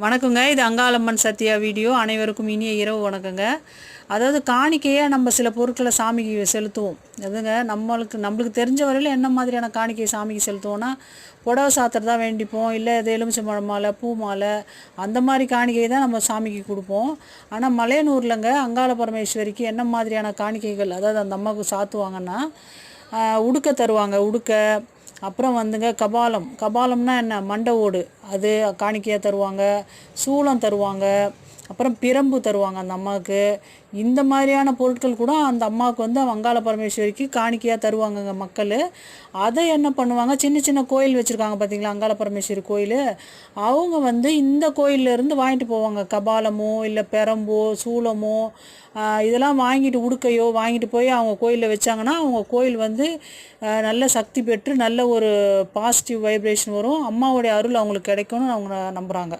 வணக்கங்க. இது அங்காளம்மன் சத்யா வீடியோ. அனைவருக்கும் இனிய இரவு வணக்கங்க. அதாவது காணிக்கையாக நம்ம சில பொருட்களை சாமிக்கு செலுத்துவோம். அதுங்க நம்மளுக்கு நம்மளுக்கு தெரிஞ்ச வரையில் என்ன மாதிரியான காணிக்கையை சாமிக்கு செலுத்துவோம்னா புடவை தான் வேண்டிப்போம். இல்லை இது எலுமிச்சம்பழம் மாலை பூ மாலை அந்த மாதிரி காணிக்கையை தான் நம்ம சாமிக்கு கொடுப்போம். ஆனால் மலையனூர்லங்க அங்காள பரமேஸ்வரிக்கு என்ன மாதிரியான காணிக்கைகள் அதாவது அந்த அம்மாவுக்கு சாத்துவாங்கன்னா உடுக்க தருவாங்க. உடுக்க அப்புறம் வந்துங்க கபாலம். கபாலம்னா என்ன? மண்டை ஓடு. அது காணிக்கையாக தருவாங்க சூளம் தருவாங்க. அப்புறம் பிரம்பு தருவாங்க அந்த அம்மாவுக்கு. இந்த மாதிரியான பொருட்கள் கூட அந்த அம்மாவுக்கு வந்து வங்காள பரமேஸ்வரிக்கு காணிக்கையாக தருவாங்கங்க மக்கள். அதை என்ன பண்ணுவாங்க? சின்ன சின்ன கோயில் வச்சுருக்காங்க பார்த்தீங்களா அங்காள பரமேஸ்வரி கோயில். அவங்க வந்து இந்த கோயில்ல இருந்து வாங்கிட்டு போவாங்க. கபாலமோ இல்லை பெரம்போ சூளமோ இதெல்லாம் வாங்கிட்டு உடுக்கையோ வாங்கிட்டு போய் அவங்க கோயிலில் வச்சாங்கன்னா அவங்க கோயில் வந்து நல்ல சக்தி பெற்று நல்ல ஒரு பாசிட்டிவ் வைப்ரேஷன் வரும். அம்மாவுடைய அருள் அவங்களுக்கு கிடைக்கும்னு அவங்க நம்புகிறாங்க